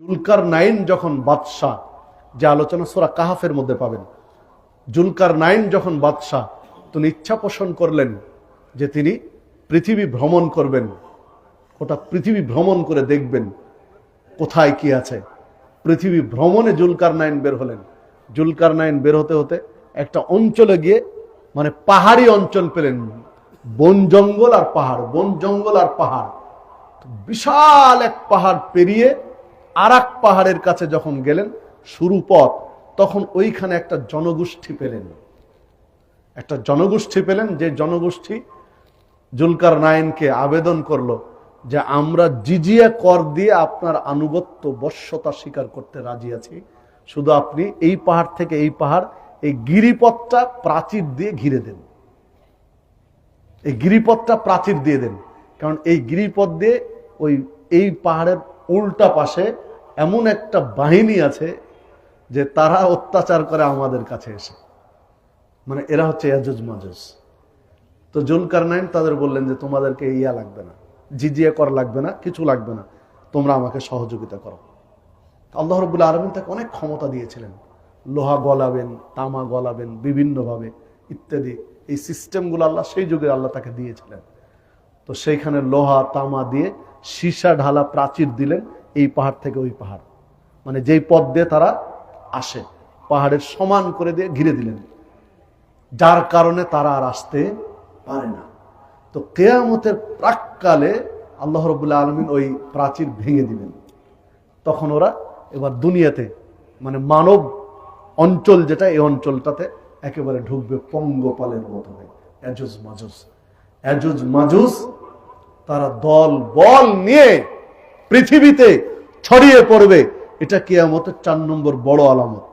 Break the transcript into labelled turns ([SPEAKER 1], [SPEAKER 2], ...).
[SPEAKER 1] Zulkar nine যখন বাদশাহ, যে আলোচনা সোরা কাহাফের মধ্যে পাবেন জুলকার নাইন যখন বাদশাহ, তিনি ইচ্ছা পোষণ করলেন যে তিনি পৃথিবী ভ্রমণ করবেন ওটা পৃথিবী ভ্রমণ করে দেখবেন কোথায় কি আছে। পৃথিবী ভ্রমণে জুলকার নাইন বের হলেন। জুলকার নাইন বের হতে হতে একটা অঞ্চলে গিয়ে মানে পাহাড়ি অঞ্চল পেলেন, বন জঙ্গল আর পাহাড়, বন জঙ্গল আর পাহাড়। বিশাল এক পাহাড় পেরিয়ে আর এক পাহাড়ের কাছে যখন গেলেন, শুরু পথ, তখন ওইখানে একটা জনগোষ্ঠী পেলেন। একটা জনগোষ্ঠী পেলেন, যে জনগোষ্ঠী জুলকার নাইনকে আবেদন করল যে আমরা জিজিয়া কর দিয়ে আপনার আনুগত্য বশ্যতা স্বীকার করতে রাজি আছি। শুধু আপনি এই পাহাড় থেকে এই পাহাড়, এই গিরিপথটা প্রাচীর দিয়ে ঘিরে দেন। এই গিরিপথটা প্রাচীর দিয়ে দেন। কারণ এই গিরিপথ দিয়ে ওই, এই পাহাড়ের উল্টা পাশে এমন একটা বাহিনী আছে যে তারা অত্যাচার করে আমাদের কাছে এসে। মানে এরা হচ্ছে ইয়াজুজ মাজুজ। তো জুলকার নাইন তাদের বললেন যে, তোমাদেরকে ইয়া লাগবে না, জিজিয়া করা লাগবে না, কিছু লাগবে না, তোমরা আমাকে সহযোগিতা করো। আল্লাহ রবুল্লা আলমিন তাকে অনেক ক্ষমতা দিয়েছিলেন। লোহা গলাবেন, তামা গলাবেন, বিভিন্নভাবে ইত্যাদি। এই সিস্টেমগুলো আল্লাহ, সেই যুগে আল্লাহ তাকে দিয়েছিলেন। তো সেইখানে লোহা, তামা দিয়ে সীসা ঢালা প্রাচীর দিলেন। এই পাহাড় থেকে ওই পাহাড়। মানে যেই পথ দিয়ে তারা আসে, পাহাড়ের সমান করে দিয়ে ঘিরে দিলেন। যার কারণে তারা আর আসতে পারে না। তো কেয়ামতের প্রাককালে আল্লাহ রবুল্লা আলমিন ওই প্রাচীর ভেঙে দিলেন তখন ওরা এবার দুনিয়াতে মানে মানব অঞ্চল যেটা, এই অঞ্চলটাতে একেবারে ঢুকবে পঙ্গপালের মতো হয়ে এজুজ মাজুজ এজুজ মাজুজ তারা দল বল নিয়ে পৃথিবীতে ছড়িয়ে পড়বে এটা কেয়ামতের চার নম্বর বড় আলামত।